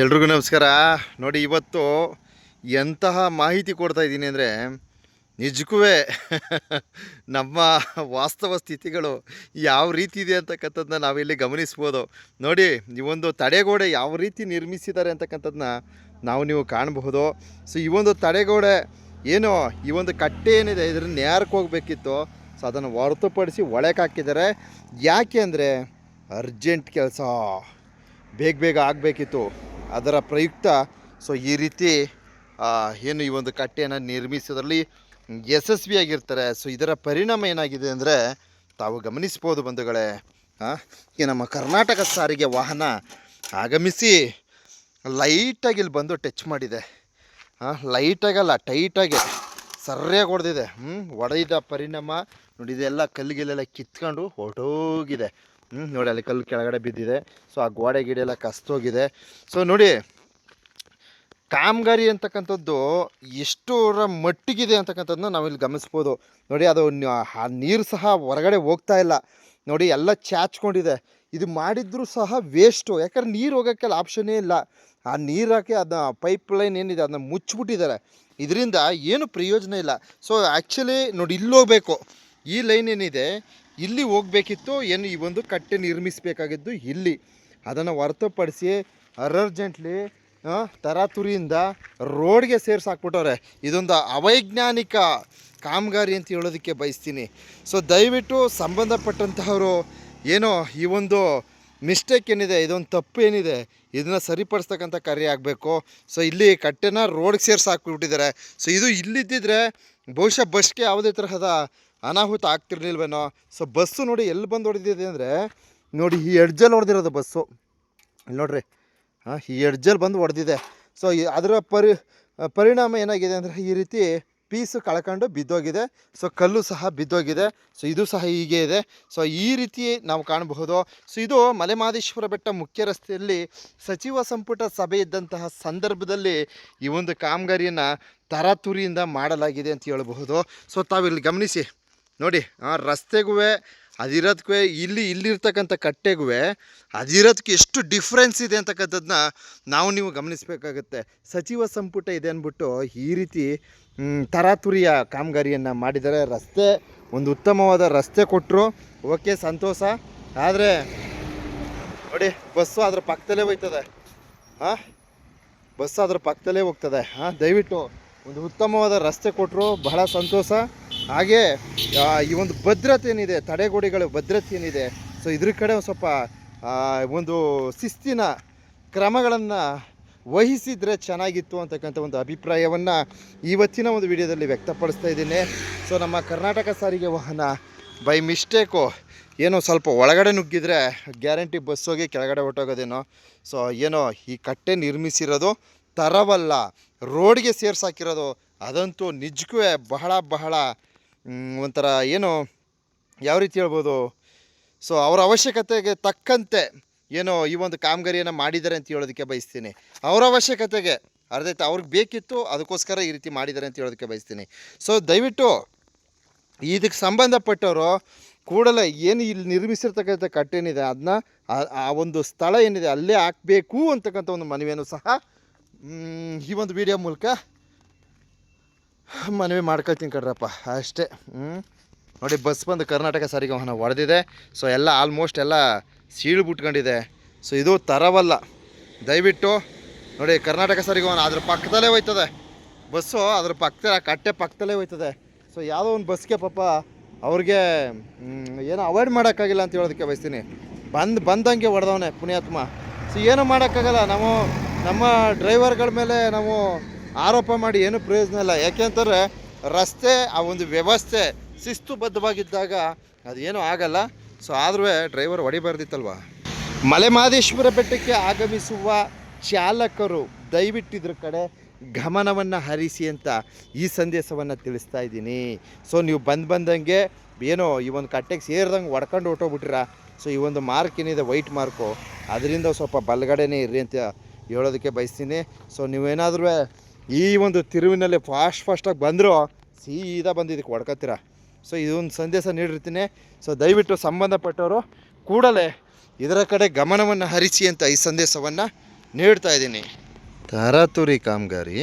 ಎಲ್ರಿಗೂ ನಮಸ್ಕಾರ. ನೋಡಿ, ಇವತ್ತು ಎಂತಹ ಮಾಹಿತಿ ಕೊಡ್ತಾ ಇದ್ದೀನಿ ಅಂದರೆ ನಿಜಕ್ಕೂ ನಮ್ಮ ವಾಸ್ತವ ಸ್ಥಿತಿಗಳು ಯಾವ ರೀತಿ ಇದೆ ಅಂತಕ್ಕಂಥದ್ದನ್ನ ನಾವಿಲ್ಲಿ ಗಮನಿಸ್ಬೋದು. ನೋಡಿ ಈ ಒಂದು ತಡೆಗೋಡೆ ಯಾವ ರೀತಿ ನಿರ್ಮಿಸಿದ್ದಾರೆ ಅಂತಕ್ಕಂಥದ್ದನ್ನ ನಾವು ನೀವು ಕಾಣಬಹುದು. ಸೊ ಈ ಒಂದು ತಡೆಗೋಡೆ ಏನು, ಈ ಒಂದು ಕಟ್ಟೆ ಏನಿದೆ ಇದ್ರ ನೇರಕ್ಕೆ ಹೋಗಬೇಕಿತ್ತು. ಸೊ ಅದನ್ನು ಹೊರತುಪಡಿಸಿ ಒಳಕ್ಕೆ ಹಾಕಿದ್ದಾರೆ. ಯಾಕೆ ಅಂದರೆ, ಅರ್ಜೆಂಟ್ ಕೆಲಸ. ಬೇಗ ಬೇಗ ಆಗಬೇಕಿತ್ತು ಅದರ ಪ್ರಯುಕ್ತ. ಸೊ ಈ ರೀತಿ ಏನು ಈ ಒಂದು ಕಟ್ಟೆಯನ್ನು ನಿರ್ಮಿಸೋದ್ರಲ್ಲಿ ಯಶಸ್ವಿಯಾಗಿರ್ತಾರೆ. ಸೊ ಇದರ ಪರಿಣಾಮ ಏನಾಗಿದೆ ಅಂದರೆ, ತಾವು ಗಮನಿಸ್ಬೋದು ಬಂಧುಗಳೇ ಈ ನಮ್ಮ ಕರ್ನಾಟಕ ಸಾರಿಗೆ ವಾಹನ ಆಗಮಿಸಿ ಲೈಟಾಗಿ ಇಲ್ಲಿ ಬಂದು ಟಚ್ ಮಾಡಿದೆ. ಲೈಟಾಗಲ್ಲ ಟೈಟಾಗಿ ಸರಿಯಾಗಿ ಹೊಡೆದಿದೆ. ಹ್ಞೂ ಒಡೆದ ಪರಿಣಾಮ, ನೋಡಿ, ಇದೆಲ್ಲ ಕಲ್ಲಿಗೆಲ್ಲ ಕಿತ್ಕೊಂಡು ಹೊರಟೋಗಿದೆ. ಹ್ಞೂ ನೋಡಿ ಅಲ್ಲಿ ಕಲ್ಲು ಕೆಳಗಡೆ ಬಿದ್ದಿದೆ. ಸೊ ಆ ಗೋಡೆ ಗಿಡ ಎಲ್ಲ ಕಸ್ತೋಗಿದೆ. ಸೊ ನೋಡಿ, ಕಾಮಗಾರಿ ಅಂತಕ್ಕಂಥದ್ದು ಎಷ್ಟರ ಮಟ್ಟಿಗಿದೆ ಅಂತಕ್ಕಂಥದ್ದನ್ನ ನಾವಿಲ್ಲಿ ಗಮನಿಸ್ಬೋದು. ನೋಡಿ, ಅದು ಆ ನೀರು ಸಹ ಹೊರಗಡೆ ಹೋಗ್ತಾ ಇಲ್ಲ. ನೋಡಿ, ಎಲ್ಲ ಚಾಚ್ಕೊಂಡಿದೆ. ಇದು ಮಾಡಿದ್ರೂ ಸಹ ವೇಸ್ಟು ಯಾಕಂದ್ರೆ ನೀರು ಹೋಗೋಕ್ಕೆಲ್ಲ ಆಪ್ಷನ್ನೇ ಇಲ್ಲ. ಆ ನೀರು ಹಾಕಿ ಅದನ್ನ ಪೈಪ್ ಲೈನ್ ಏನಿದೆ, ಅದನ್ನ ಮುಚ್ಚಿಬಿಟ್ಟಿದ್ದಾರೆ. ಇದರಿಂದ ಏನು ಪ್ರಯೋಜನ ಇಲ್ಲ. ಸೊ ಆ್ಯಕ್ಚುಲಿ ನೋಡಿ ಇಲ್ಲೋಗಬೇಕು ಈ ಲೈನ್ ಏನಿದೆ ಇಲ್ಲಿ ಹೋಗಬೇಕಿತ್ತು, ಏನು ಈ ಒಂದು ಕಟ್ಟೆ ನಿರ್ಮಿಸಬೇಕಾಗಿದ್ದು ಇಲ್ಲಿ. ಅದನ್ನು ಹೊರತುಪಡಿಸಿ ಅರ್ಜೆಂಟ್ಲಿ ತರಾತುರಿಯಿಂದ ರೋಡ್ಗೆ ಸೇರ್ಸಿ ಹಾಕ್ಬಿಟ್ಟವ್ರೆ ಇದೊಂದು ಅವೈಜ್ಞಾನಿಕ ಕಾಮಗಾರಿ ಅಂತ ಹೇಳೋದಕ್ಕೆ ಬಯಸ್ತೀನಿ. ಸೊ ದಯವಿಟ್ಟು ಸಂಬಂಧಪಟ್ಟಂತಹವರು ಏನೋ ಈ ಒಂದು ಮಿಸ್ಟೇಕ್ ಏನಿದೆ, ಇದೊಂದು ತಪ್ಪು ಏನಿದೆ, ಇದನ್ನು ಸರಿಪಡಿಸ್ತಕ್ಕಂಥ ಕಾರ್ಯ ಆಗಬೇಕು. ಸೊ ಇಲ್ಲಿ ಕಟ್ಟೆನ ರೋಡ್ಗೆ ಸೇರ್ಸಿ ಹಾಕ್ಬಿಟ್ಟಿದ್ದಾರೆ ಸೊ ಇದು ಇಲ್ಲಿದ್ದಿದ್ರೆ ಬಹುಶಃ ಬಸ್ಗೆ ಯಾವುದೇ ತರಹದ ಅನಾಹುತ ಆಗ್ತಿರ್ಲಿಲ್ವೇನೋ? ಸೊ ಬಸ್ಸು ನೋಡಿ ಎಲ್ಲಿ ಬಂದು ಹೊಡೆದಿದೆ ಅಂದರೆ, ನೋಡಿ ಈ ಎಡ್ಜಲ್ಲಿ ಹೊಡೆದಿರೋದು ಬಸ್ಸು ಇಲ್ಲಿ ನೋಡ್ರಿ. ಹಾಂ, ಈ ಎಡ್ಜಲ್ಲಿ ಬಂದು ಹೊಡೆದಿದೆ. ಸೊ ಅದರ ಪರಿ ಪರಿಣಾಮ ಏನಾಗಿದೆ ಅಂದರೆ, ಈ ರೀತಿ ಪೀಸು ಕಳ್ಕೊಂಡು ಬಿದ್ದೋಗಿದೆ. ಸೊ ಕಲ್ಲು ಸಹ ಬಿದ್ದೋಗಿದೆ. ಸೊ ಇದು ಸಹ ಹೀಗೆ ಇದೆ. ಸೊ ಈ ರೀತಿ ನಾವು ಕಾಣಬಹುದು. ಸೊ ಇದು ಮಲೆಮಾದೇಶ್ವರ ಬೆಟ್ಟ ಮುಖ್ಯ ರಸ್ತೆಯಲ್ಲಿ ಸಚಿವ ಸಂಪುಟ ಸಭೆ ಇದ್ದಂತಹ ಸಂದರ್ಭದಲ್ಲಿ ಈ ಒಂದು ಕಾಮಗಾರಿಯನ್ನು ತರಾತುರಿಯಿಂದ ಮಾಡಲಾಗಿದೆ ಅಂತ ಹೇಳಬಹುದು. ಸೊ ತಾವಿಲ್ಲಿ ಗಮನಿಸಿ. ನೋಡಿ, ಆ ರಸ್ತೆಗೂ ಅದಿರೋದಕ್ಕೂ ಇಲ್ಲಿ ಇಲ್ಲಿರ್ತಕ್ಕಂಥ ಕಟ್ಟೆಗೂ ಅದಿರೋದಕ್ಕೆ ಎಷ್ಟು ಡಿಫ್ರೆನ್ಸ್ ಇದೆ ಅಂತಕ್ಕಂಥದ್ದನ್ನ ನಾವು ನೀವು ಗಮನಿಸಬೇಕಾಗತ್ತೆ. ಸಚಿವ ಸಂಪುಟ ಇದೆ ಅಂದ್ಬಿಟ್ಟು ಈ ರೀತಿ ತರಾತುರಿಯ ಕಾಮಗಾರಿಯನ್ನು ಮಾಡಿದ್ದಾರೆ. ರಸ್ತೆ, ಒಂದು ಉತ್ತಮವಾದ ರಸ್ತೆ ಕೊಟ್ಟರು ಓಕೆ, ಸಂತೋಷ. ಆದರೆ, ನೋಡಿ ಬಸ್ಸು ಅದ್ರ ಪಕ್ಕದಲ್ಲೇ ಹೋಯ್ತದೆ. ಹಾಂ? ಬಸ್ ಅದ್ರ ಪಕ್ಕದಲ್ಲೇ ಹೋಗ್ತದೆ. ಹಾಂ, ದಯವಿಟ್ಟು ಒಂದು ಉತ್ತಮವಾದ ರಸ್ತೆ ಕೊಟ್ಟರು ಬಹಳ ಸಂತೋಷ. ಹಾಗೆ ಈ ಒಂದು ಭದ್ರತೆ ಏನಿದೆ ತಡೆಗೋಡೆಗಳ ಭದ್ರತೆ ಏನಿದೆ ಸೊ ಇದ್ರ ಕಡೆ ಒಂದು ಸ್ವಲ್ಪ ಒಂದು ಶಿಸ್ತಿನ ಕ್ರಮಗಳನ್ನು ವಹಿಸಿದರೆ ಚೆನ್ನಾಗಿತ್ತು ಅಂತಕ್ಕಂಥ ಒಂದು ಅಭಿಪ್ರಾಯವನ್ನು ಇವತ್ತಿನ ಒಂದು ವಿಡಿಯೋದಲ್ಲಿ ವ್ಯಕ್ತಪಡಿಸ್ತಾ ಇದ್ದೀನಿ. ಸೊ ನಮ್ಮ ಕರ್ನಾಟಕ ಸಾರಿಗೆ ವಾಹನ ಬೈ ಮಿಸ್ಟೇಕು ಏನೋ ಸ್ವಲ್ಪ ಒಳಗಡೆ ನುಗ್ಗಿದ್ರೆ ಗ್ಯಾರಂಟಿ ಬಸ್ ಹೋಗಿ ಕೆಳಗಡೆ ಹೊಟ್ಟೋಗೋದೇನೋ ಸೊ ಏನೋ ಈ ಕಟ್ಟೆ ನಿರ್ಮಿಸಿರೋದು ತರವಲ್ಲ ರೋಡ್ಗೆ ಸೇರ್ಸಾಕಿರೋದು, ಅದಂತೂ ನಿಜಕ್ಕೂ ಬಹಳ ಬಹಳ ಒಂಥರ ಏನು, ಯಾವ ರೀತಿ ಹೇಳ್ಬೋದು? ಸೊ ಅವರ ಅವಶ್ಯಕತೆಗೆ ತಕ್ಕಂತೆ ಏನೋ ಈ ಒಂದು ಕಾಮಗಾರಿಯನ್ನು ಮಾಡಿದ್ದಾರೆ ಅಂತ ಹೇಳೋದಕ್ಕೆ ಬಯಸ್ತೀನಿ. ಅವರ ಅವಶ್ಯಕತೆಗೆ ಅರ್ಧೈತೆ ಅವ್ರಿಗೆ ಬೇಕಿತ್ತು, ಅದಕ್ಕೋಸ್ಕರ ಈ ರೀತಿ ಮಾಡಿದ್ದಾರೆ ಅಂತ ಹೇಳೋದಕ್ಕೆ ಬಯಸ್ತೀನಿ. ಸೊ ದಯವಿಟ್ಟು ಇದಕ್ಕೆ ಸಂಬಂಧಪಟ್ಟವರು ಕೂಡಲೇ ಏನು ಇಲ್ಲಿ ನಿರ್ಮಿಸಿರ್ತಕ್ಕಂಥ ಕಟ್ಟೇನಿದೆ, ಅದನ್ನ ಆ ಒಂದು ಸ್ಥಳ ಏನಿದೆ, ಅಲ್ಲೇ ಹಾಕಬೇಕು ಅಂತಕ್ಕಂಥ ಒಂದು ಮನವಿಯನ್ನು ಸಹ ಈ ಒಂದು ವಿಡಿಯೋ ಮೂಲಕ ಮನವಿ ಮಾಡ್ಕೊಳ್ತೀನಿ ಕಡ್ರಪ್ಪ ಅಷ್ಟೇ ಹ್ಞೂ ನೋಡಿ, ಬಸ್ ಬಂದು ಕರ್ನಾಟಕ ಸಾರಿಗೆ ವಾಹನ ಹೊಡೆದಿದೆ ಸೊ ಎಲ್ಲ ಆಲ್ಮೋಸ್ಟ್ ಎಲ್ಲ ಸೀಳು ಬಿಟ್ಕೊಂಡಿದೆ. ಸೊ ಇದು ತರವಲ್ಲ. ದಯವಿಟ್ಟು, ನೋಡಿ, ಕರ್ನಾಟಕ ಸಾರಿಗೆ ವಾಹನ ಅದ್ರ ಪಕ್ಕದಲ್ಲೇ ಹೋಯ್ತದೆ. ಬಸ್ಸು ಅದ್ರ ಪಕ್ಕದ, ಕಟ್ಟೆ ಪಕ್ಕದಲ್ಲೇ ಹೋಯ್ತದೆ. ಸೊ ಯಾವುದೋ ಒಂದು ಬಸ್ಗೆ ಪಾಪ ಅವ್ರಿಗೆ ಏನೋ ಅವಾಯ್ಡ್ ಮಾಡೋಕ್ಕಾಗಿಲ್ಲ ಅಂತ ಹೇಳೋದಕ್ಕೆ ಬಯಸ್ತೀನಿ. ಬಂದು, ಬಂದಂಗೆ ಹೊಡೆದವನೆ ಪುಣ್ಯಾತ್ಮ. ಸೊ ಏನೂ ಮಾಡೋಕ್ಕಾಗಲ್ಲ. ನಾವು ನಮ್ಮ ಡ್ರೈವರ್ಗಳ ಮೇಲೆ ನಾವು ಆರೋಪ ಮಾಡಿ ಏನೂ ಪ್ರಯೋಜನ ಇಲ್ಲ. ಯಾಕೆಂತಂದರೆ ರಸ್ತೆ, ಆ ಒಂದು ವ್ಯವಸ್ಥೆ ಶಿಸ್ತುಬದ್ಧವಾಗಿದ್ದಾಗ ಅದೇನೂ ಆಗಲ್ಲ. ಸೊ ಆದರೂ ಡ್ರೈವರ್ ಹೊಡಿಬಾರ್ದಿತ್ತಲ್ವ? ಮಲೆಮಹದೇಶ್ವರ ಬೆಟ್ಟಕ್ಕೆ ಆಗಮಿಸುವ ಚಾಲಕರು ದಯವಿಟ್ಟಿದ್ರ ಕಡೆ ಗಮನವನ್ನು ಹರಿಸಿ ಅಂತ ಈ ಸಂದೇಶವನ್ನು ತಿಳಿಸ್ತಾ ಇದ್ದೀನಿ. ಸೊ ನೀವು ಬಂದು ಬಂದಂಗೆ ಏನೋ ಈ ಒಂದು ಕಟ್ಟೆಗೆ ಸೇರಿದಂಗೆ ಒಡ್ಕೊಂಡು ಹೊಟ್ಟೋಗ್ಬಿಟ್ರ ಸೊ ಈ ಒಂದು ಮಾರ್ಕ್ ಏನಿದೆ, ವೈಟ್ ಮಾರ್ಕು. ಅದರಿಂದ ಸ್ವಲ್ಪ ಬಲಗಡೆನೇ ಇರ್ರಿ ಅಂತ ಹೇಳೋದಕ್ಕೆ ಬಯಸ್ತೀನಿ. ಸೊ ನೀವೇನಾದ್ರೂ ಈ ಒಂದು ತಿರುವಿನಲ್ಲಿ ಫಾಸ್ಟ್ ಫಾಸ್ಟಾಗಿ ಬಂದರೂ ಸೀದಾ ಬಂದು ಇದಕ್ಕೆ ಸೊ ಇದೊಂದು ಸಂದೇಶ ನೀಡಿರ್ತೀನಿ. ಸೊ ದಯವಿಟ್ಟು ಸಂಬಂಧಪಟ್ಟವರು ಕೂಡಲೇ ಇದರ ಕಡೆ ಗಮನವನ್ನು ಹರಿಸಿ ಅಂತ ಈ ಸಂದೇಶವನ್ನು ನೀಡ್ತಾ ಇದ್ದೀನಿ. ತರಾತುರಿ ಕಾಮಗಾರಿ